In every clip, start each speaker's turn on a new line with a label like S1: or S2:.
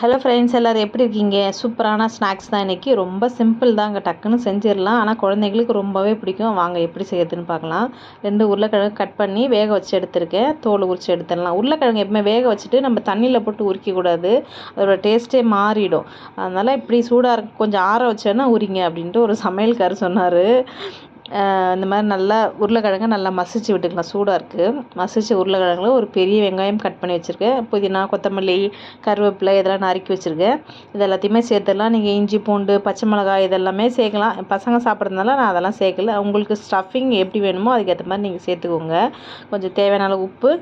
S1: Hello friends எல்லோரும் எப்படி இருக்கீங்க? சூப்பரான ஸ்நாக்ஸ் தான் இன்றைக்கி ரொம்ப சிம்பிள் தாங்க டக்குன்னு செஞ்சிடலாம். ஆனால் குழந்தைங்களுக்கு ரொம்பவே பிடிக்கும். வாங்க எப்படி செய்யறதுன்னு பார்க்கலாம். ரெண்டு உருளைக்கிழங்கு கட் பண்ணி வேக வச்சு எடுத்திருக்கேன். தோல் உரிச்சு எடுத்துடலாம். உருளைக்கிழங்கு எப்பவுமே வேக வச்சுட்டு நம்ம தண்ணியில் போட்டு உரிக்கக்கூடாது. அதோடய டேஸ்ட்டே மாறிடும். அதனால் இப்படி சூடாக இருக்கு கொஞ்சம் ஆற வச்சேன்னா உரிங்க அப்படின்ட்டு ஒரு சமையல்கார் சொன்னார். இந்த மாதிரி நல்லா உருளைக்கிழங்க நல்லா மசிச்சு விட்டுக்கலாம். சூடாக இருக்குது மசிச்சு உருளைக்கிழங்குல ஒரு பெரிய வெங்காயம் கட் பண்ணி வச்சுருக்கேன். புதினா கொத்தமல்லி கருவேப்பிலை இதெல்லாம் நறுக்கி வச்சுருக்கேன். இது எல்லாத்தையுமே சேர்த்துடலாம். நீங்கள் இஞ்சி பூண்டு பச்சை மிளகாய் இதெல்லாமே சேர்க்கலாம். பசங்க சாப்பிட்றதுனால நான் அதெல்லாம் சேர்க்கல. உங்களுக்கு ஸ்டஃபிங் எப்படி வேணுமோ அதுக்கேற்ற மாதிரி நீங்கள் சேர்த்துக்கோங்க. கொஞ்சம் தேவையான அளவு உப்பு.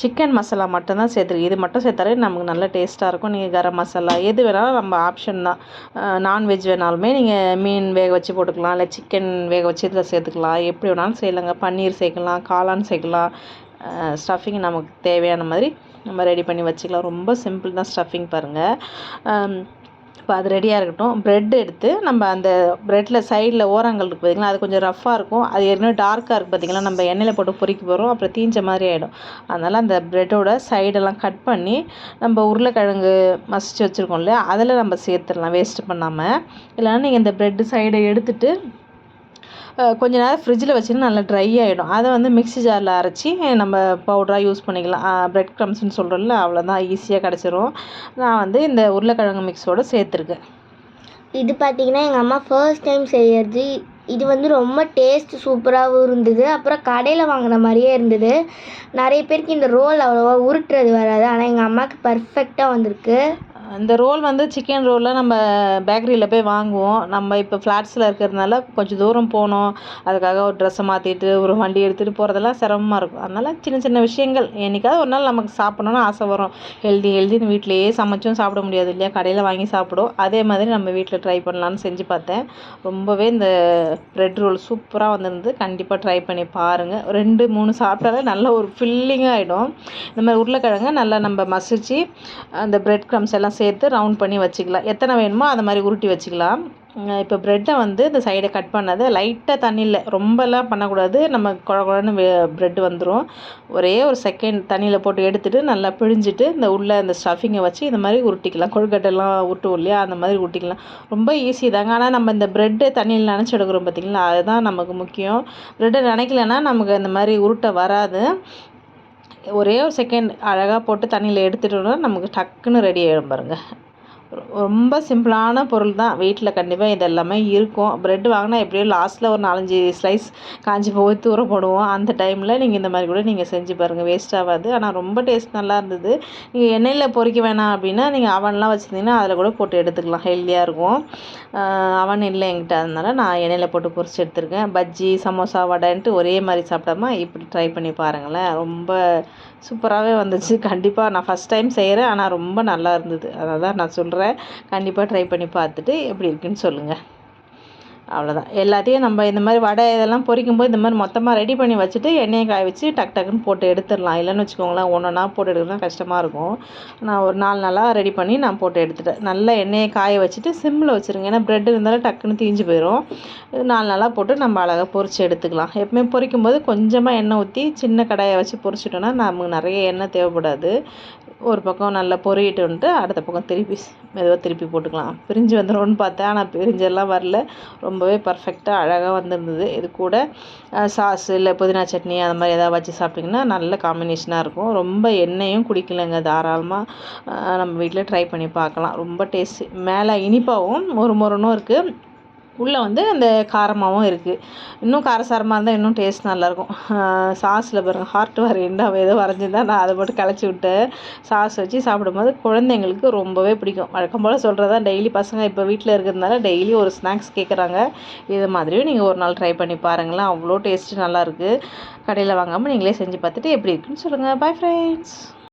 S1: சிக்கன் மசாலா மட்டும்தான் சேர்த்துருக்கு இது மட்டும் சேர்த்தாலே நமக்கு நல்ல டேஸ்ட்டாக இருக்கும். நீங்கள் கரம் மசாலா எது வேணாலும் நம்ம ஆப்ஷன் தான். நான்வெஜ் வேணாலுமே நீங்கள் மீன் வேக வச்சு போட்டுக்கலாம். இல்லை சிக்கன் வேக வச்சு இதில் சேர்த்துக்கலாம். எப்படி வேணாலும் செய்யலாங்க. பன்னீர் சேர்க்கலாம் காளான் சேர்க்கலாம். ஸ்டஃபிங் நமக்கு தேவையான மாதிரி நம்ம ரெடி பண்ணி வச்சுக்கலாம். ரொம்ப சிம்பிள் தான் ஸ்டஃபிங் பாருங்கள் இப்போ அது ரெடியாக இருக்கட்டும். ப்ரெட் எடுத்து நம்ம அந்த ப்ரெட்டில் சைடில் ஓரங்கள் இருக்குது பார்த்திங்களா அது கொஞ்சம் ரஃப்பாக இருக்கும். அது ஏற்கனவே டார்க்காக இருக்குது பார்த்திங்களா நம்ம எண்ணெயில் போட்டு பொறிக்க போகிறோம் அப்புறம் தீஞ்ச மாதிரி ஆகிடும் அதனால் அந்த ப்ரெட்டோட சைடெல்லாம் கட் பண்ணி நம்ம உருளைக்கிழங்கு மசிச்சு வச்சுருக்கோம் இல்லையா அதில் நம்ம சேர்த்துடலாம் வேஸ்ட்டு பண்ணாமல் இல்லைன்னா நீங்கள் இந்த ப்ரெட்டு சைடை எடுத்துகிட்டு கொஞ்ச நேரம் ஃப்ரிட்ஜில் வச்சிங்கன்னா நல்லா ட்ரை ஆகிடும் அதை வந்து மிக்ஸி ஜாரில் அரைச்சி நம்ம பவுடராக யூஸ் பண்ணிக்கலாம். ப்ரெட் க்ரம்ஸ்னு சொல்கிறோம்ல அவ்வளோதான் ஈஸியாக கிடச்சிரும். நான் வந்து இந்த உருளைக்கிழங்கு மிக்ஸோடு சேர்த்துருக்கேன்.
S2: இது பார்த்தீங்கன்னா எங்கள் அம்மா ஃபர்ஸ்ட் டைம் செய்யறது. இது வந்து ரொம்ப டேஸ்ட் சூப்பராகவும் இருந்தது. அப்புறம் கடையில் வாங்கின மாதிரியே இருந்தது. நிறைய பேருக்கு இந்த ரோல் அவ்வளோவா உருட்டுறது வராது. ஆனால் எங்கள் அம்மாவுக்கு பர்ஃபெக்டாக வந்திருக்கு.
S1: இந்த ரோல் வந்து சிக்கன் ரோலில் நம்ம பேக்கரியில் போய் வாங்குவோம். நம்ம இப்போ ஃப்ளாட்ஸில் இருக்கிறதுனால கொஞ்சம் தூரம் போகணும் அதுக்காக ஒரு ட்ரெஸ்ஸை மாற்றிட்டு ஒரு வண்டி எடுத்துகிட்டு போகிறதெல்லாம் சிரமமாக இருக்கும். அதனால் சின்ன சின்ன விஷயங்கள். என்றைக்காவது ஒரு நாள் நமக்கு சாப்பிட்ணுன்னு ஆசை வரும். ஹெல்தி ஹெல்தின்னு வீட்டிலையே சமைச்சும் சாப்பிட முடியாது இல்லையா? கடையில் வாங்கி சாப்பிடும் அதே மாதிரி நம்ம வீட்டில் ட்ரை பண்ணலான்னு செஞ்சு பார்த்தேன். ரொம்பவே இந்த ப்ரெட் ரோல் சூப்பராக வந்திருந்து கண்டிப்பாக ட்ரை பண்ணி பாருங்கள் ரெண்டு மூணு சாப்பிட்டாலே நல்ல ஒரு ஃபில்லிங்காக ஆகிடும் இந்த மாதிரி உருளைக்கிழங்க நல்லா நம்ம மசிச்சு அந்த ப்ரெட் க்ரம்ஸ் எல்லாம் சேர்த்து ரவுண்ட் பண்ணி வச்சுக்கலாம். எத்தனை வேணுமோ அதை மாதிரி உருட்டி வச்சுக்கலாம். இப்போ ப்ரெட்டை வந்து இந்த சைடை கட் பண்ணது லைட்டாக தண்ணியில் ரொம்பலாம் பண்ணக்கூடாது. நம்ம குழ குழன்னு ப்ரெட் வந்துடும் ஒரே ஒரு செகண்ட் தண்ணியில் போட்டு எடுத்துகிட்டு நல்லா பிழிஞ்சிட்டு இந்த உள்ளே இந்த ஸ்டஃபிங்கை வச்சு இந்த மாதிரி உருட்டிக்கலாம். கொழுக்கட்டைலாம் உருட்டுவோம் இல்லையா? அந்த மாதிரி உருட்டிக்கலாம். ரொம்ப ஈஸி தாங்க. ஆனால் நம்ம இந்த ப்ரெட்டு தண்ணியில் நினச்சி எடுக்கிறோம் பார்த்திங்களா அதுதான் நமக்கு முக்கியம். ப்ரெட்டை நினைக்கலன்னா நமக்கு இந்த மாதிரி உருட்டை வராது. ஒரே ஒரு செகண்ட் அழகாக போட்டு தண்ணியில் எடுத்துட்டோன்னா நமக்கு டக்குன்னு ரெடி ஆகிடும் பாருங்கள் ரொம்ப சிம்பிளான பொருள் தான். வீட்டில் கண்டிப்பாக இது எல்லாமே இருக்கும். ப்ரெட் வாங்கினா எப்படியும் லாஸ்ட்டில் ஒரு நாலஞ்சு ஸ்லைஸ் காஞ்சி போய் தூர போடுவோம். அந்த டைமில் நீங்கள் இந்த மாதிரி கூட நீங்கள் செஞ்சு பாருங்கள் வேஸ்ட் ஆகாது. ஆனால் ரொம்ப டேஸ்ட் நல்லா இருந்தது. நீங்கள் எண்ணெயில் பொறிக்க வேணாம் அப்படின்னா நீங்கள் அவன்லாம் வச்சுருந்தீங்கன்னா அதில் கூட போட்டு எடுத்துக்கலாம். ஹெல்த்தியாக இருக்கும். அவன் இல்லை என்கிட்ட. அதனால் நான் எண்ணெயில் போட்டு பொறிச்சு எடுத்துருக்கேன். பஜ்ஜி சமோசா வடைன்ட்டு ஒரே மாதிரி சாப்பிடாம இப்படி ட்ரை பண்ணி பாருங்களேன். ரொம்ப சூப்பராகவே வந்துச்சு. கண்டிப்பாக நான் ஃபஸ்ட் டைம் செய்கிறேன் ஆனால் ரொம்ப நல்லா இருந்தது. அதை தான் நான் சொல்கிறேன் கண்டிப்பாக ட்ரை பண்ணி பார்த்துட்டு எப்படி இருக்குன்னு சொல்லுங்கள் அவ்வளோதான் எல்லாத்தையும் நம்ம இந்த மாதிரி வடை இதெல்லாம் பொரிக்கும்போது இந்த மாதிரி மொத்தமாக ரெடி பண்ணி வச்சுட்டு எண்ணெயை காய வச்சு டக் டக்குன்னு போட்டு எடுத்துடலாம். இல்லைன்னு வச்சுக்கோங்களேன் ஒன்று ஒன்றா போட்டு எடுக்கிறதுனா கஷ்டமாக இருக்கும். நான் ஒரு நாலு நாளாக ரெடி பண்ணி நான் போட்டு எடுத்துட்டேன். நல்லா எண்ணெயை காய வச்சுட்டு சிம்மில் வச்சுருங்க. ஏன்னா ப்ரெட் இருந்தாலும் டக்குன்னு தீஞ்சு போயிடும் நாலு நாளாக போட்டு நம்ம அழகாக பொரிச்சு எடுத்துக்கலாம். எப்பவுமே பொரிக்கும் போது கொஞ்சமாக எண்ணெய் ஊற்றி சின்ன கடாயை வச்சு பொரிச்சிட்டோன்னா நமக்கு நிறைய எண்ணெய் தேவைப்படாது. ஒரு பக்கம் நல்லா பொரியட்டுன்ட்டு அடுத்த பக்கம் திருப்பி மெதுவாக திருப்பி போட்டுக்கலாம். பிரிஞ்சு வந்துடும்னு பார்த்தேன். ஆனால் பிரிஞ்செல்லாம் வரல. ரொம்ப ரொம்பவே பர்ஃபெக்டாக அழகாக வந்திருந்தது. இது கூட சாஸ் இல்லை புதினா சட்னி அந்த மாதிரி எதாவது வச்சு சாப்பிட்டிங்கன்னா நல்ல காம்பினேஷனாக இருக்கும். ரொம்ப எண்ணெயும் குடிக்கலைங்க தாராளமாக நம்ம வீட்டில் ட்ரை பண்ணி பார்க்கலாம். ரொம்ப டேஸ்ட்டு மேலே இனிப்பாகவும் ஒரு முரணும் இருக்குது உள்ளே வந்து அந்த காரமாகவும் இருக்குது இன்னும் காரசாரமாக இருந்தால் இன்னும் டேஸ்ட் நல்லாயிருக்கும் சாஸில் பாருங்கள் ஹார்ட் வரையண்டாக ஏதோ வரைஞ்சிருந்தா நான் அதை மட்டும் களைச்சி விட்டேன். சாஸ் வச்சு சாப்பிடும்போது குழந்தைங்களுக்கு ரொம்பவே பிடிக்கும். வழக்கம் போல் சொல்கிறதா டெய்லி பசங்க இப்போ வீட்டில் இருக்கிறதுனால டெய்லி ஒரு ஸ்நாக்ஸ் கேட்குறாங்க இது மாதிரியும் நீங்கள் ஒரு நாள் ட்ரை பண்ணி பாருங்களேன். அவ்வளோ டேஸ்ட்டு நல்லாயிருக்கு கடையில் வாங்காமல் நீங்களே செஞ்சு பார்த்துட்டு எப்படி இருக்குன்னு சொல்லுங்கள் பாய் ஃப்ரெண்ட்ஸ்